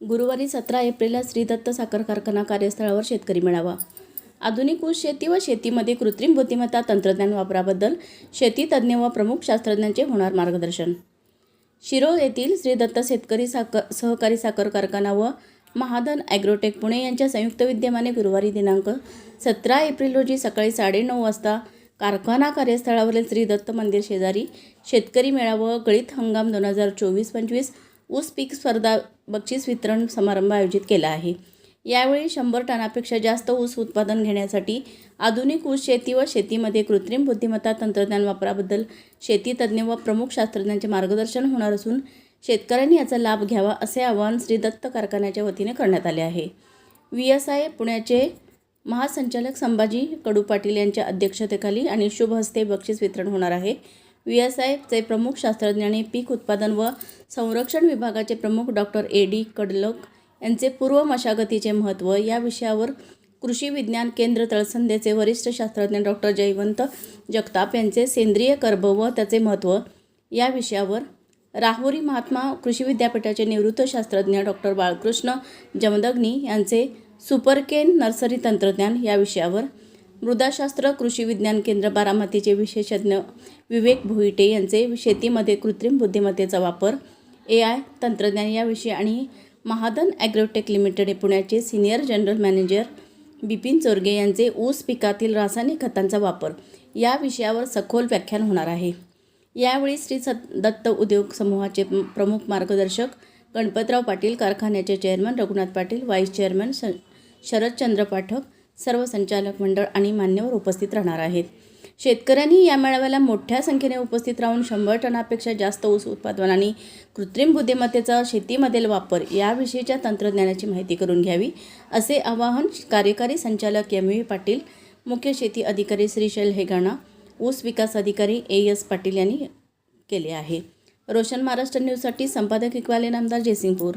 गुरुवारी सतरा एप्रिलला श्री दत्त साखर कारखाना कार्यस्थळावर शेतकरी मेळावा. आधुनिक ऊस शेती व शेतीमध्ये कृत्रिम बुद्धिमत्ता तंत्रज्ञान वापराबद्दल शेती तज्ज्ञ व प्रमुख शास्त्रज्ञांचे होणार मार्गदर्शन. शिरोळ येथील श्री दत्त शेतकरी साखर सहकारी साखर कारखाना व महाधन ॲग्रोटेक पुणे यांच्या संयुक्त विद्यमाने गुरुवारी दिनांक सतरा एप्रिल रोजी सकाळी साडेनऊ वाजता कारखाना कार्यस्थळावरील श्री दत्त मंदिर शेजारी शेतकरी मेळावा गळीत हंगाम दोन हजार चोवीस पंचवीस ऊस पीक स्पर्धा बक्षीस वितरण समारंभ आयोजित केला आहे. यावेळी शंभर टनापेक्षा जास्त ऊस उत्पादन घेण्यासाठी आधुनिक ऊस शेती व शेतीमध्ये कृत्रिम बुद्धिमत्ता तंत्रज्ञान वापराबद्दल शेती तज्ज्ञ व प्रमुख शास्त्रज्ञांचे मार्गदर्शन होणार असून शेतकऱ्यांनी याचा लाभ घ्यावा असे आवाहन श्री दत्त कारखान्याच्या वतीने करण्यात आले आहे. व्ही एस आय पुण्याचे महासंचालक संभाजी कडू पाटील यांच्या अध्यक्षतेखाली आणि शुभ हस्ते बक्षीस वितरण होणार आहे. व्ही एस आयचे प्रमुख शास्त्रज्ञ आणि पीक उत्पादन व संरक्षण विभागाचे प्रमुख डॉक्टर ए डी कडलक यांचे पूर्व मशागतीचे महत्त्व या विषयावर कृषी विज्ञान केंद्र तळसंदेचे वरिष्ठ शास्त्रज्ञ डॉक्टर जयवंत जगताप यांचे सेंद्रिय कर्ब व त्याचे महत्त्व या विषयावर राहुरी महात्मा कृषी विद्यापीठाचे निवृत्त शास्त्रज्ञ डॉक्टर बाळकृष्ण जमदग्नी यांचे सुपरकेन नर्सरी तंत्रज्ञान या विषयावर मृदाशास्त्र कृषी विज्ञान केंद्र बारामतीचे विशेषज्ञ विवेक भोईटे यांचे शेतीमध्ये कृत्रिम बुद्धिमत्तेचा वापर ए आय तंत्रज्ञान याविषयी आणि महादन ॲग्रोटेक लिमिटेड हे पुण्याचे senior general manager Bipin Chorge यांचे ऊस पिकातील रासायनिक खतांचा वापर या विषयावर सखोल व्याख्यान होणार आहे. यावेळी श्री सत दत्त उद्योग समूहाचे प्रमुख मार्गदर्शक गणपतराव पाटील कारखान्याचे chairman Raghunath Patil vice chairman श शरदचंद्र पाठक सर्व संचालक मंडळ आणि मान्यवर उपस्थित राहणार आहेत. शेतकऱ्यांनी या मेळाव्याला मोठ्या संख्येने उपस्थित राहून शंभर टनापेक्षा जास्त ऊस उत्पादन आणि कृत्रिम बुद्धिमत्तेचा शेतीमधील वापर याविषयीच्या तंत्रज्ञानाची माहिती करून घ्यावी असे आवाहन कार्यकारी संचालक एम व्ही पाटील मुख्य शेती अधिकारी श्रीशैल हेगाणा ऊस विकास अधिकारी ए एस पाटील यांनी केले आहे. रोशन महाराष्ट्र न्यूजसाठी संपादक इक्वाले नामदार जयसिंगपूर.